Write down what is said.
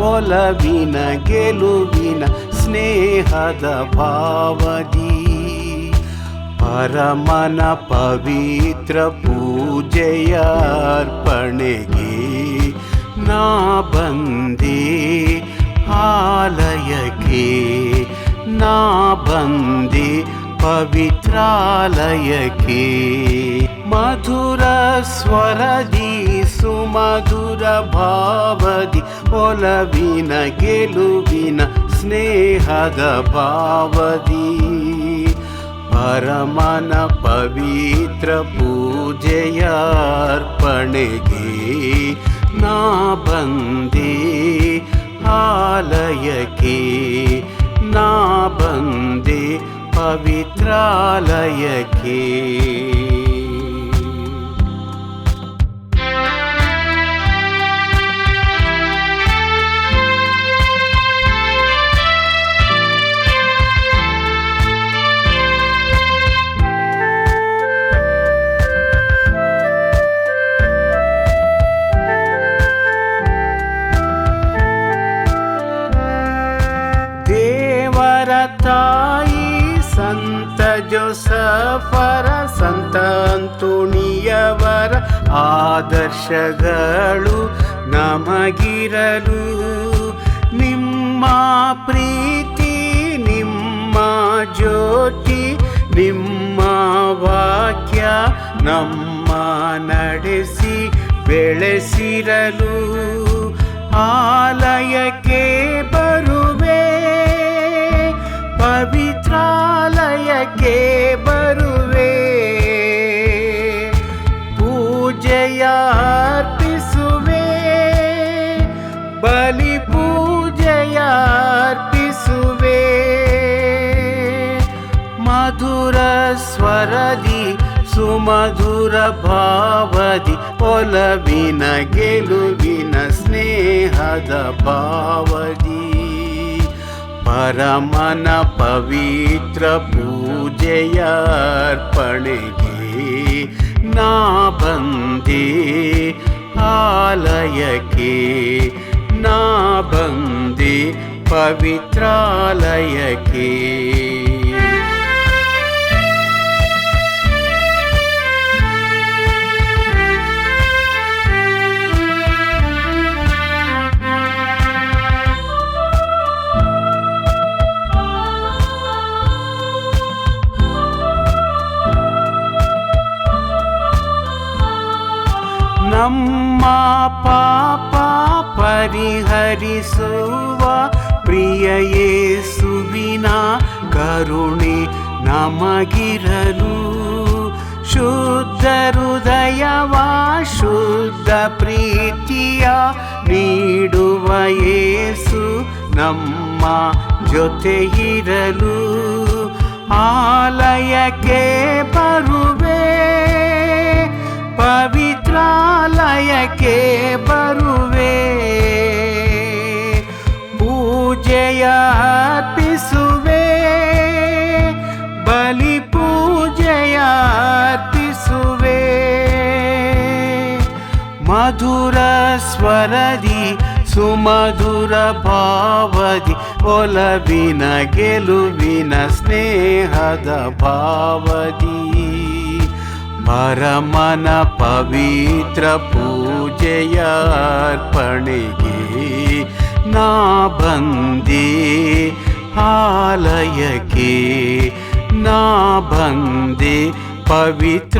ಒಲವಿನ ಗೆಲುವಿನ ಸ್ನೇಹದ ಭಾವದಿ. ಪರಮನ ಪವಿತ್ರ ಪೂಜೆಯ ಅರ್ಪಣೆಗೆ ನಾ ಬಂದೆ. ಆಲಯಕ್ಕೆ ನಾ ಬಂದೆ. ಪವಿತ್ರಾಲಯಕ್ಕೆ ಮಧುರ ಸ್ವರದಿ ಸುಮಧುರ ಭಾವದಿ ಒಲವಿನ ಗೆಲುವಿನ ಸ್ನೇಹದ ಭಾವದಿ. ಪರಮನ ಪವಿತ್ರ ಪೂಜೆಯ ಅರ್ಪಣೆಗೆ ನಾ ಬಂದೆ. ಆಲಯಕ್ಕೆ ನಾ ಬಂದೆ. ಪವಿತ್ರಾಲಯಕ್ಕೆ. ದೇವರ ತಾಯಿ ಸಂತ ಜೋಸಫರ, ಸಂತ ಅಂತುಣಿಯವರ ಆದರ್ಶಗಳು ನಮಗಿರಲು. ನಿಮ್ಮ ಪ್ರೀತಿ, ನಿಮ್ಮ ಜ್ಯೋತಿ, ನಿಮ್ಮ ವಾಕ್ಯ ನಮ್ಮ ನಡೆಸಿ ಬೆಳೆಸಿರಲು. ಸ್ವರದಿ ಸುಮಧುರ ಭಾವದಿ ಒಲವಿನ ಗೆಲುವಿನ ಸ್ನೇಹದ ಭಾವದಿ ಪರಮನ ಪವಿತ್ರ ಪೂಜೆಯ ಅರ್ಪಣೆಗೆ ನಾ ಬಂದಿ. ಆಲಯಕ್ಕೆ ನಾ ಬಂದಿ, ಪವಿತ್ರಾಲಯಕ್ಕೆ ನಮ್ಮ ಪಾಪ ಪರಿಹರಿಸುವ ಪ್ರಿಯ ಸುವಿನ ಕರುಣೆ ನಮಗಿರಲು. ಶುದ್ಧ ಹೃದಯವ, ಶುದ್ಧ ಪ್ರೀತಿಯ ನೀಡುವ ಯೇಸು ನಮ್ಮ ಜೊತೆಗಿರಲು. ಆಲಯಕ್ಕೆ ಪೂಜೆಯ ಅರ್ಪಿಸುವೆ, ಬಲಿ ಪೂಜೆಯ ಮಧುರ ಸ್ವರದಿ, ಸುಮಧುರ ಭಾವದಿ ಒಲವಿನ ಗೆಲುವಿನ ಸ್ನೇಹದ ಭಾವದಿ ಪರಮನ ಪವಿತ್ರ ಪೂಜೆಯ ನಾ ಬಂದೆ ಆಲಯಕ್ಕೆ ನಾ ಬಂದೆ ಪವಿತ್ರಾಲಯಕ್ಕೆ